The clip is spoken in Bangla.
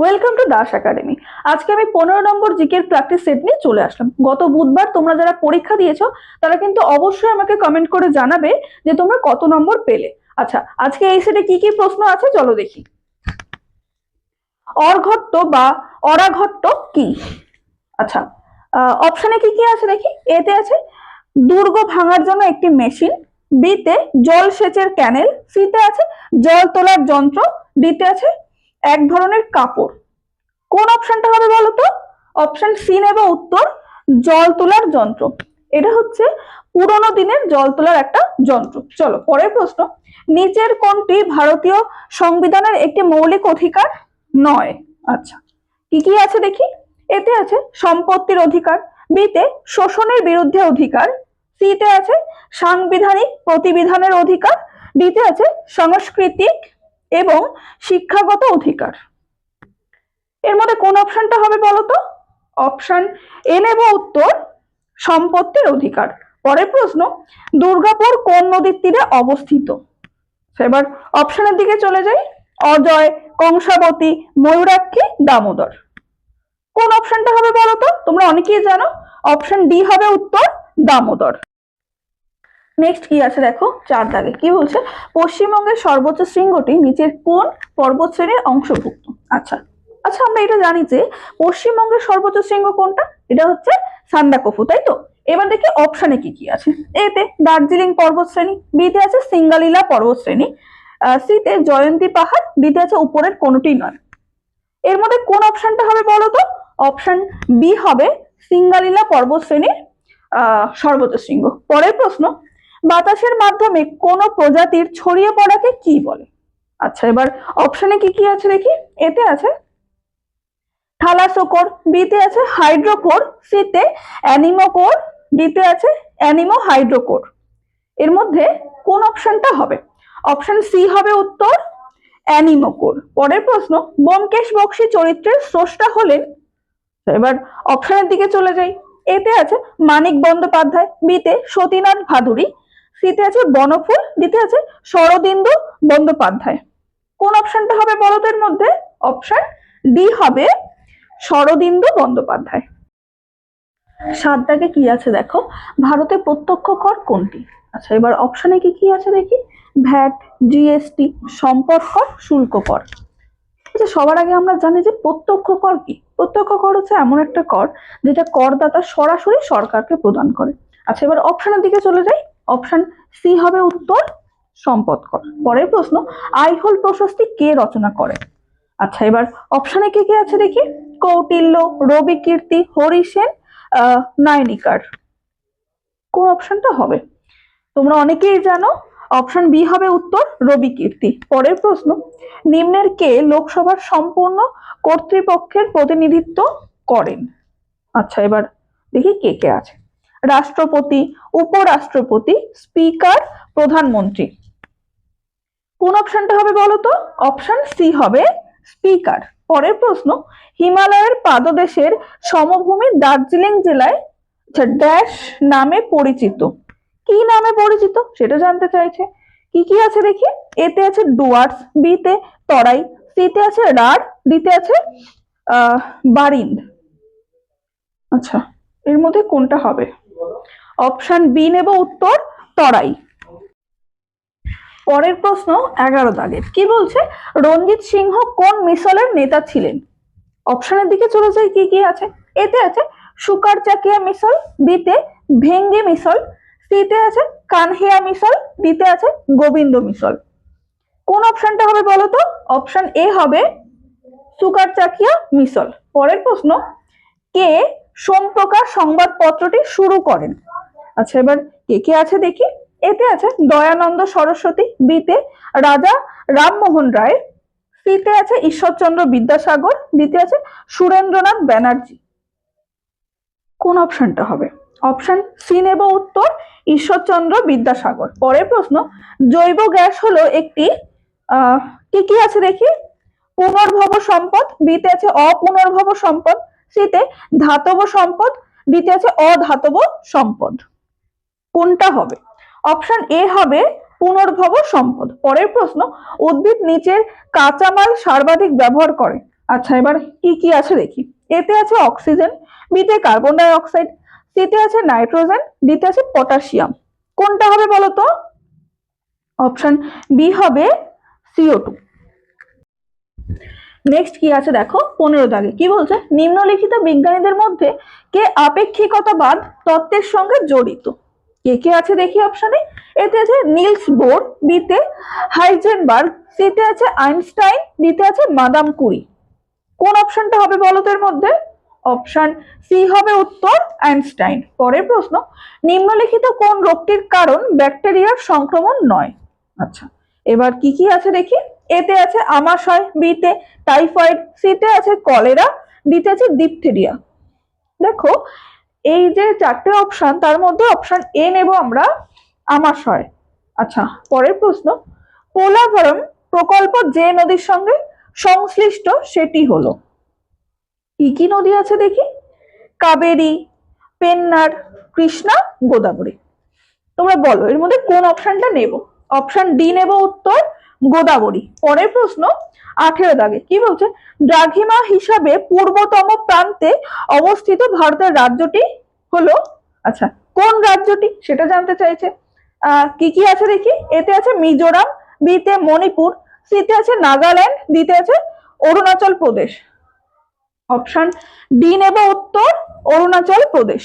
ওয়েলকাম টু দাস একাডেমি আজকে আমি পনেরো নম্বর জিকের প্র্যাকটিস সেট নিয়ে চলে আসলাম। গত বুধবার তোমরা যারা পরীক্ষা দিয়েছ, তারা কিন্তু অবশ্যই আমাকে কমেন্ট করে জানাবে যে তোমরা কত নম্বর পেলে। আচ্ছা আজকে এই সেটে কি কি প্রশ্ন আছে চলো দেখি। অর্ঘট্ট বা অরাঘট্ট কি? আচ্ছা অপশনে কি কি আছে দেখি? এতে আছে, দুর্গ ভাঙার জন্য একটি মেশিন বিতে জল সেচের ক্যানেল সিতে আছে, জল তোলার যন্ত্র ডিতে আছে এক ধরনের কাপড়। কোন অপশনটা হবে বলো তো অপশন সি নেবে উত্তর, জল তোলার যন্ত্র। এটা হচ্ছে পুরোনো দিনের জল তোলার একটা যন্ত্র। চলো, পরের প্রশ্ন। নিচের কোনটি ভারতীয় সংবিধানের একটি মৌলিক অধিকার নয়। আচ্ছা কি কি আছে দেখি? এতে আছে সম্পত্তির অধিকার, বিতে শোষণের বিরুদ্ধে অধিকার, সিতে আছে সাংবিধানিক প্রতিবিধানের অধিকার, ডিতে আছে সাংস্কৃতিক এবং শিক্ষাগত অধিকার। এর মধ্যে কোন অপশনটা হবে বলতো? অপশন এ নেব উত্তর, সম্পত্তির অধিকার। পরের প্রশ্ন, দুর্গাপুর কোন নদীর তীরে অবস্থিত? এবার অপশনের দিকে চলে যাই। অজয়, কংসাবতী, ময়ূরাক্ষী, দামোদর। কোন অপশনটা হবে বলো তো তোমরা অনেকেই জানো। অপশন ডি হবে উত্তর, দামোদর। নেক্সট কি আছে দেখো? চার দাগে। কি বলছে? পশ্চিমবঙ্গের সর্বোচ্চ শৃঙ্গটি নিচের কোন পর্বত শ্রেণির অংশভুক্ত? আচ্ছা। আচ্ছা আমরা এটা জানি যে পশ্চিমবঙ্গের সর্বোচ্চ শৃঙ্গ কোনটা? এটা হচ্ছে সান্দাকফু, তাই তো? এবার দেখি অপশনে কি কি আছে। এতে দার্জিলিং পর্বত শ্রেণি বিতে আছে সিঙ্গালীলা পর্বত শ্রেণি সিতে জয়ন্তী পাহাড় ডিতে আছে উপরের কোনোটি নয়। এর মধ্যে কোন অপশনটা হবে বলো তো? অপশন বি হবে সিঙ্গালীলা পর্বত শ্রেণির আহ সর্বোচ্চ শৃঙ্গ। পরের প্রশ্ন বাতাসের মাধ্যমে কোন প্রজাতির ছড়িয়ে পড়াকে কি বলে? আচ্ছা এবার অপশনে কি কি আছে দেখি? এতে আছে থালাসোকোর, বিতে আছে হাইড্রোকোর, সিতে অ্যানিমোকোর, ডিতে আছে অ্যানিমো হাইড্রোকোর এর মধ্যে কোন অপশনটা হবে? অপশন সি হবে উত্তর, অ্যানিমোকোর। পরের প্রশ্ন, ব্যোমকেশ বক্সী চরিত্রের স্রষ্টা হলেন? এবার অপশনের দিকে চলে যাই। এতে আছে মানিক বন্দ্যোপাধ্যায়, বিতে সতীনাথ ভাদুরী সিতে আছে বনফুল ডিতে আছে শরদিন্দু বন্দ্যোপাধ্যায়। কোন অপশনটা হবে বলদের মধ্যে? অপশন ডি হবে শরদিন্দু বন্দ্যোপাধ্যায়। সাত দাগে কি আছে দেখো? ভারতে প্রত্যক্ষ কর কোনটি? আচ্ছা এবার অপশনে কি কি আছে দেখি? ভ্যাট জিএসটি সম্পদ কর, শুল্ক কর। আচ্ছা সবার আগে আমরা জানি যে প্রত্যক্ষ কর কি? প্রত্যক্ষ কর হচ্ছে এমন একটা কর যেটা করদাতা সরাসরি সরকারকে প্রদান করে। আচ্ছা এবার অপশনের দিকে চলে যাই। অপশন সি হবে উত্তর সম্পদ কর। পরের প্রশ্ন, আইহোল প্রশস্তি কে রচনা করে? আচ্ছা এবার অপশনে কে কে আছে দেখি। কৌটিল্য, রবি কীর্তি হরিসেন নায়নিকার কোন অপশনটা হবে? তোমরা অনেকেই জানো, অপশন বি হবে উত্তর, রবি কীর্তি। পরের প্রশ্ন, নিম্নের কে লোকসভার সম্পূর্ণ কর্তৃপক্ষের প্রতিনিধিত্ব করেন? আচ্ছা এবার দেখি কে কে আছে। রাষ্ট্রপতি, উপরাষ্ট্রপতি, স্পিকার, প্রধানমন্ত্রী। কোন অপশনটা হবে বলো তো অপশন সি হবে স্পিকার। পরের প্রশ্ন, হিমালয়ের পাদদেশের সমভূমি দার্জিলিং জেলায় আচ্ছা ড্যাশ নামে পরিচিত। কি নামে পরিচিত? সেটা জানতে চাইছে। কি কি আছে দেখি? এতে আছে ডুয়ার্স বিতে তরাই সিতে আছে রাড ডিতে আছে, আহ, বারিন্দ। আচ্ছা এর মধ্যে কোনটা হবে? অপশন বি নেব উত্তর, তরাই। পরের প্রশ্ন, এগারো দাগের। কি বলছে? রঞ্জিত সিংহ কোন মিসলের নেতা ছিলেন? অপশনের দিকে চলে যায় কি কি আছে? এতে আছে, সুকার চাকিয়া মিসল বিতে ভেঙ্গে মিসল সিতে আছে, কানহিয়া মিসল ডিতে আছে, গোবিন্দ মিসল কোন অপশনটা হবে বলো তো? অপশন এ হবে সুকার চাকিয়া মিসল পরের প্রশ্ন, কে সোমপ্রকাশ সংবাদপত্রটি শুরু করেন। আচ্ছা এবার কে কে আছে দেখি? এতে আছে দয়ানন্দ সরস্বতী, বিতে রাজা রামমোহন রায়, সিতে আছে ঈশ্বরচন্দ্র বিদ্যাসাগর দিতে আছে সুরেন্দ্রনাথ ব্যানার্জি। কোন অপশনটা হবে? অপশন সি নেব উত্তর, ঈশ্বরচন্দ্র বিদ্যাসাগর। পরের প্রশ্ন, জৈব গ্যাস হলো একটি কি কি আছে দেখি? পুনর্ভব সম্পদ, বিতে আছে অপুনর্ভব সম্পদ সিতে ধাতব সম্পদ, দ্বিতীয় আছে অধাতব সম্পদ। কোনটা হবে? অপশন এ হবে পুনর্ভব সম্পদ। পরের প্রশ্ন, উদ্ভিদ নিচের কাঁচামাল সর্বাধিক ব্যবহার করে। আচ্ছা এবার কি কি আছে দেখি। এতে আছে অক্সিজেন বিতে কার্বন ডাই অক্সাইড সিতে আছে নাইট্রোজেন ডিতে আছে পটাশিয়াম। কোনটা হবে বলতো? অপশন বি হবে সিও টু নেক্সট কি আছে দেখো? পনেরো দাগে। কি বলছে? নিম্নলিখিত বিজ্ঞানীদের মধ্যে কে আপেক্ষিকতাবাদ তত্ত্বের সঙ্গে জড়িত? কে কে আছে দেখি অপশনে এতে আছে নিলস বোর, বিতে হাইজেনবার্গ, সিতে আছে আইনস্টাইন, ডিতে আছে মাদাম কুরি। কোন অপশনটা হবে বলো তো এর মধ্যে? অপশন সি হবে উত্তর, আইনস্টাইন। পরের প্রশ্ন, নিম্নলিখিত কোন রোগটির কারণ ব্যাকটেরিয়ার সংক্রমণ নয়? আচ্ছা এবার কি কি আছে দেখি? এতে আছে আমাশয়, বিতে টাইফয়েড, সিতে আছে কলেরা, ডিতে আছে ডিপথেরিয়া। দেখো, এই যে চারটে অপশন তার মধ্যে অপশন এ নেব আমরা আমাশয়। আচ্ছা পরের প্রশ্ন, পোলাভরম প্রকল্প যে নদীর সঙ্গে সংশ্লিষ্ট, সেটি হলো, কি কি নদী আছে দেখি? কাবেরী, পেন্নার, কৃষ্ণা, গোদাবরী। তোমরা বলো, এর মধ্যে কোন অপশনটা নেব? অপশন ডি নেব উত্তর গোদাবরী। পরের প্রশ্ন, আঠেরো দাগে। কি বলছে? দ্রাঘিমা হিসাবে পূর্বতম প্রান্তে অবস্থিত ভারতের রাজ্যটি হলো আচ্ছা কোন রাজ্যটি? সেটা জানতে চাইছে। কি কি আছে দেখি? এতে আছে মিজোরাম, বিতে মণিপুর, সিতে আছে নাগাল্যান্ড দিতে আছে অরুণাচল প্রদেশ। অপশন ডি নেব উত্তর, অরুণাচল প্রদেশ।